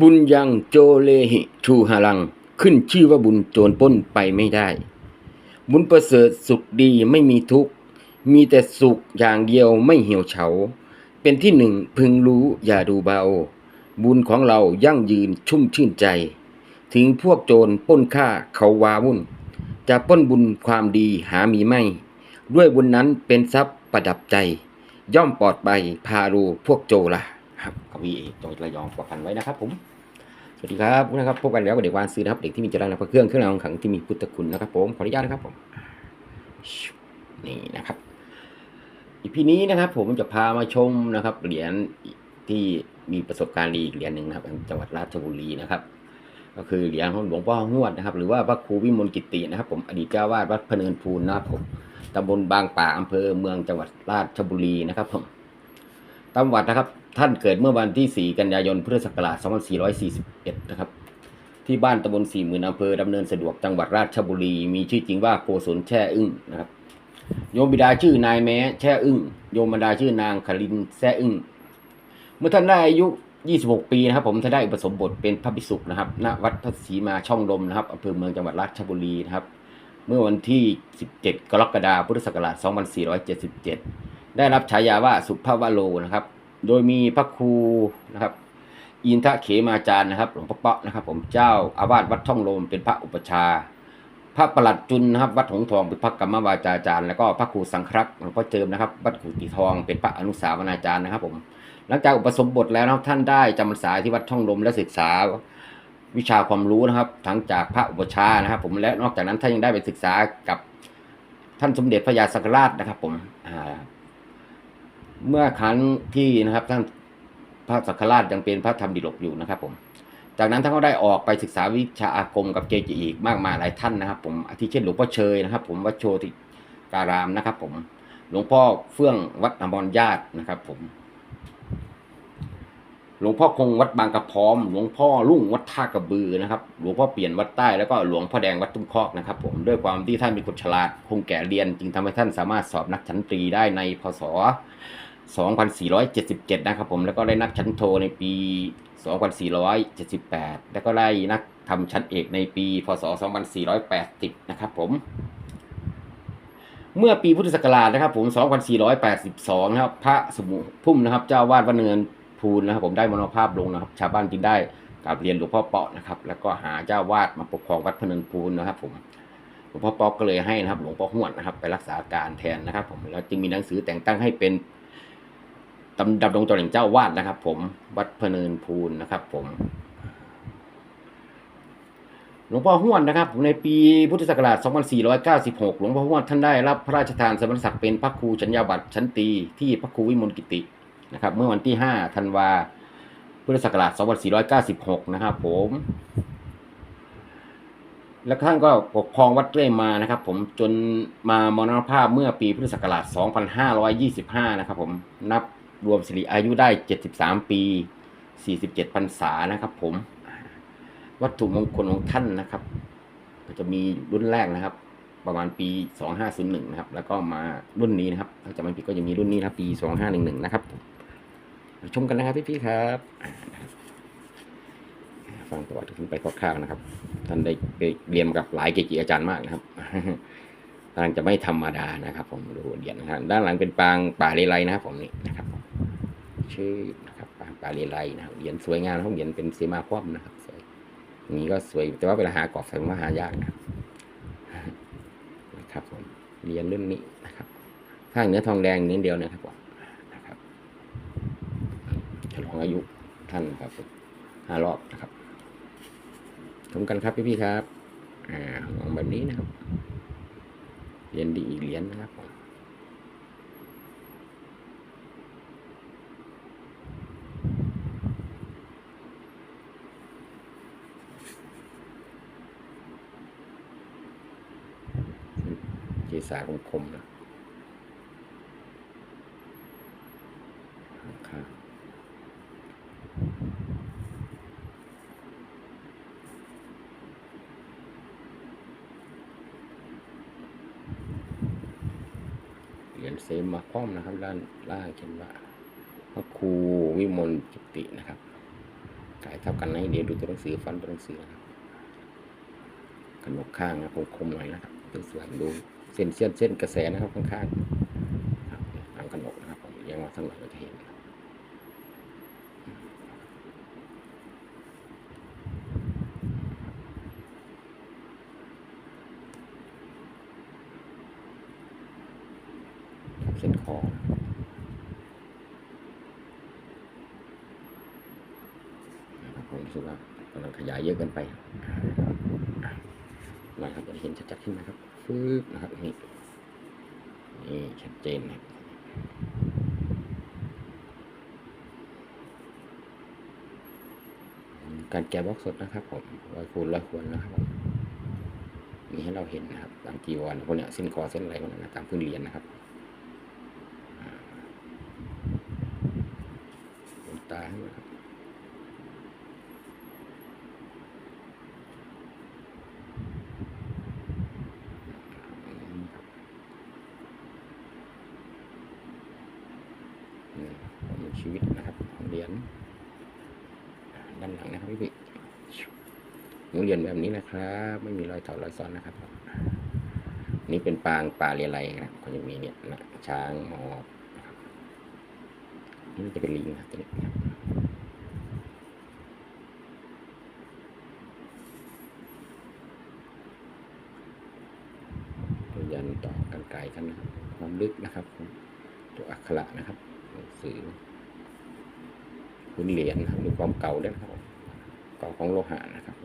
บุญยังโจเลหิชูหารัง ขึ้นชื่อว่าบุญโจรป้นไปไม่ได้ บุญประเสริฐสุขดีไม่มีทุกข์ มีแต่สุขอย่างเดียวไม่เหี่ยวเฉา เป็นที่หนึ่งพึงรู้อย่าดูเบา บุญของเรายั่งยืนชุ่มชื่นใจ ถึงพวกโจรป้นฆ่าเขาวาวุ่น จะป้นบุญความดีหามีไม่ ด้วยบุญนั้นเป็นทรัพย์ประดับใจ ย่อมปลอดไปพารูพวกโจรละ ครับกวีเอกจังหวัดระยองประพันไว้นะครับผม สวัสดีครับนะครับพบกันแล้วกับเด็กวานซื้อนะครับเด็กที่มีจรรย์และพระเครื่องเครื่องรางของขลังที่มีพุทธคุณนะครับผมขออนุญาตนะครับผมนี่นะครับอีพีนี้นะครับ ผมจะพามาชมนะครับเหรียญที่มีประสบการณ์ดีอีกเหรียญหนึ่งนะครับจังหวัดราชบุรีนะครับ ก็คือเหรียญของหลวงพ่อหวดนะครับ หรือว่าพระครูวิมลกิตินะครับ ผมอดีตเจ้าวาดวัดพเนินพูนนะครับผมตำบลบางป่าอำเภอเมืองจังหวัดราชบุรีนะครับผม ตำวัดนะครับ ท่านเกิดเมื่อวันที่ 4 กันยายนพุทธศักราช2441 นะครับ ที่บ้านตำบลสี่หมื่นอำเภอดำเนินสะดวกจังหวัดราชบุรี มีชื่อจริงว่าโกศลแช่อึ้งนะครับ โยมบิดาชื่อนายแม้แช่อึ้ง โยมบรรดาชื่อนางคลินแช่อึ้ง เมื่อท่านได้อายุ 26 ปีนะครับ ผมท่านได้อุปสมบทเป็นพระภิกษุนะครับ ณ วัดพระศรีมาช่องลมนะครับอำเภอเมืองจังหวัดราชบุรีนะครับ เมื่อวันที่ 17 กรกฎาคมพุทธศักราช2477 ได้รับฉายาว่าสุภาวโลนะครับ โดยมีพระครูนะครับ อินทะเขมาจารย์นะครับ หลวงพ่อเปาะนะครับ ผมเจ้าอาวาสวัดช่องลมเป็นพระอุปชา พระประหลัดจุนนะครับ วัดหงทองเป็นพระกรรมวาจาจารย์ แล้วก็พระครูสังครักษ์หลวงพ่อเจิมนะครับ วัดขุติทองเป็นพระอนุสาวนาจารย์นะครับ ผม หลังจากอุปสมบทแล้วนะครับท่านได้จำพรรษาที่วัดช่องลมและศึกษาวิชาความรู้นะครับ ทั้งจากพระอุปชานะครับ ผมและนอกจากนั้นท่านยังได้ไปศึกษากับท่านสมเด็จพระยาสักราชนะครับ ผมอ่า เมื่อครั้งที่นะครับท่านพระสังฆราชยังเป็นพระธรรมดิลกอยู่นะครับ ผม จากนั้นท่านก็ได้ออกไปศึกษาวิชาอาคมกับเกจิอีกมากมายหลายท่านนะครับ ผมอาทิเช่นหลวงพ่อเชยนะครับ ผมวัดโชติการามนะครับ ผมหลวงพ่อเฟื่องวัดอมรญาตินะครับ ผม หลวงพ่อคงวัดบางกระพร้อม หลวงพ่อลุ่งวัดท่ากระบือนะครับ หลวงพ่อเปลี่ยนวัดใต้แล้วก็หลวงพ่อแดงวัดตุ้มคอกนะครับ ผมด้วยความที่ท่านเป็นคนฉลาดคงแก่เรียน จึงทำให้ท่านสามารถสอบนักชั้นตรีได้ในพศ 2477 นะครับผมแล้วก็ได้นักชั้นโทในปี 2478 แล้วก็ได้นักทำชั้นเอกในปีพศ 2480 นะครับผม เมื่อปีพุทธศักราชนะครับผม 2482 นะครับ พระสมุพุ่มนะครับ เจ้าวาดวัดเนินพูนนะครับ ผมได้มรณภาพลงนะครับ ชาวบ้านจึงได้กราบเรียนหลวงพ่อเปาะนะครับ แล้วก็หาเจ้าวาดมาปกครองวัดพนินพูนนะครับ ผมหลวงพ่อเปาะก็เลยให้นะครับ หลวงพ่อหวดนะครับ ไปรักษาการแทนนะครับ ผมแล้วจึงมีหนังสือแต่งตั้งให้เป็น ตำดำรงตำแหน่งเจ้าวาดนะครับ ผมวัดพเนินพูนนะครับ ผมหลวงพ่อห้วนนะครับในปีพุทธศักราช 2496 หลวงพ่อห้วนท่านได้รับพระราชทานสมณศักดิ์เป็นพระครูชัญญาบัตรชั้นตีที่พระครูวิมลกิตินะครับ เมื่อวันที่ 5 ธันวาพุทธศักราช 2496 นะครับผม แล้วท่านก็ปกครองวัดเรื่อยมานะครับ ผมจนมามรณภาพเมื่อปีพุทธศักราช 2525 นะครับ ผมนับ รวมสิริอายุได้ 73 ปี 47พรรษานะครับผม วัตถุมงคลของท่านนะครับ ก็จะมีรุ่นแรกนะครับ ประมาณปี 2501นะครับ แล้วก็มารุ่นนี้นะครับ ถ้าจะไม่ผิดก็จะมีรุ่นนี้นะปี 2511 นะครับผมชมกันนะครับพี่ๆครับอ่ครับ ฟังประวัติขึ้นไปคร่าวๆนะครับ ท่านได้เรียนกับหลายเกจิอาจารย์มากนะครับท่านจะไม่ธรรมดานะครับ ผมดูเหรียญนะครับด้านหลังเป็นปางป่าเลไลนะครับผมนี่นะครับ ชื่อนะครับปางปาเลไลนะครับเหรียญสวยงามนะครับเหรียญเป็นเสมาคว่ำนะครับสวยนี้ก็สวยแต่ว่าเวลาหากรอบใส่มาหายากนะครับนะครับผมเหรียญรุ่นนี้นะครับข้างเนื้อทองแดงนิดเดียวนะครับผมนะครับฉลองอายุท่านครับห้ารอบนะครับชมกันครับพี่ๆครับอ่ามองแบบนี้นะครับเหรียญดีอีกเหรียญนะครับผม เกษาคมๆนะครับเหรียญเซมมาคอมนะครับ ด้านล่างเขียนว่าพระครูวิมลจิตินะครับขายเท่ากันนะเดี๋ยวดูตัวหนังสือฟันตัวหนังสือนะครับขนกข้างนะคมๆหน่อยนะครับสวยๆดู เส้นเส้นเส้นกระแสนะครับข้างๆครับทางขนกนะครับผมยังมาทั้งหน่อยก็จะเห็นเส้นคอผมรู้สึกว่ากำลังขยายเยอะเกินไป น่อยครับจะเห็นชัดๆขึ้นนะครับฟืบนะครับนี่นี่ชัดเจนนะครับการแกะบล็อกสดนะครับผมร้อยคูณร้อยควรนะครับผมมีให้เราเห็นนะครับตามจีวรพวกเนี้ยเส้นคอเส้นอะไรพวกนั้นนะตามพื้นเรียนนะครับอ่าดวงตาให้นะครับ อืมของ ชีวิตนะครับเหรียญด้านหลังนะครับพี่พี่หมุนเหรียญแบบนี้นะครับ ไม่มีรอยเถารอยซ้อนนะครับ นี่เป็นปางปลาเรียไรนะครับก็จะมีเนี่ยนะช้างหมอบนี่จะเป็นลิงนะตัวนี้ยันต่อกันไกลกันนะครับความลึกนะครับ ตัวอักขระนะครับสื่อ พื้นเหรียญนะครับมีความเก่าด้วยครับเก่าของโลหะนะครับ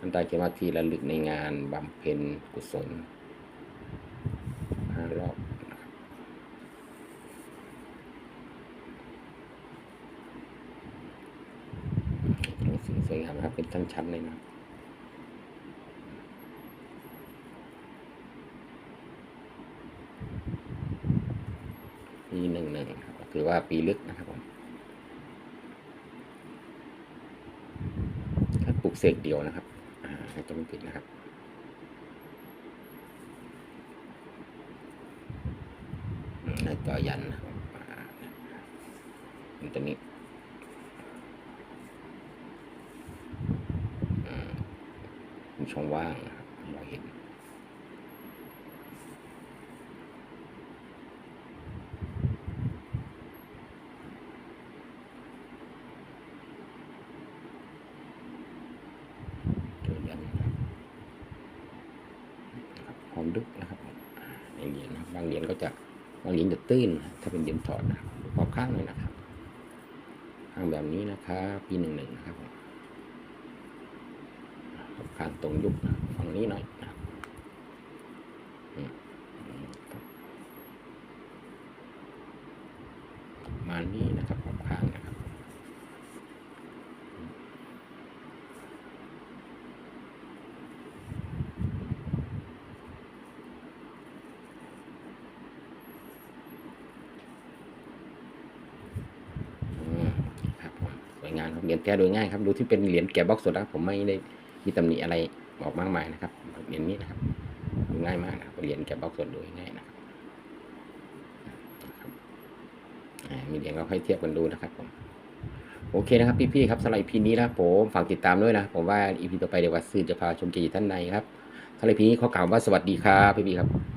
อันตาเกมาที่ระลึกในงานบำเพ็ญกุศลห้ารอบนะครับหนังสวยงามนะครับเป็นชั้นๆเลยนะปีหนึ่งหนึ่งครับคือว่าปีลึกนะครับผมถ้าปลูก เสกเดียวนะครับ อ่าจะไม่ผิดนะครับอืมหน้าจอยันนะครับอ่ามันตัวนี้อืมมีช่องว่างนะครับให้เราเห็น ตัวยันนะครับความ ลึกนะครับเหรียญบางเหรียญก็จะบางเหรียญจะตื้น ถ้าเป็นเหรียญถอดนะครับขอบข้างเลยนะครับข้างแบบนี้นะครับปีหนึ่งหนึ่งนะครับขอบข้างตรงยุบฝั่งนี้หน่อยนะครับอืมอืมครับประมาณนี้นะครับขอบข้างนะครับ อืมครับผมสวยงาม ครับเหรียญแก้โดยง่ายครับดูที่เป็นเหรียญแกะบล็อกสดนะครับผมไม่ได้มีตำหนิอะไรบอกมากมายนะครับเหรียญนี้นะครับดูง่ายมากนะครับเหรียญแกะบล็อกสดโดยง่ายนะครับมีเหรียญก็ให้เทียบกันดูนะครับผมโอเคนะครับพี่ๆครับสำหรับ EP นี้นะครับผมฝากติดตามด้วยนะผมว่า EP ต่อไปเดี๋ยววัดซื่อจะพาชมเกียรติท่านในครับสำหรับ EP นี้ขอกล่าวว่าสวัสดีครับพี่ๆครับ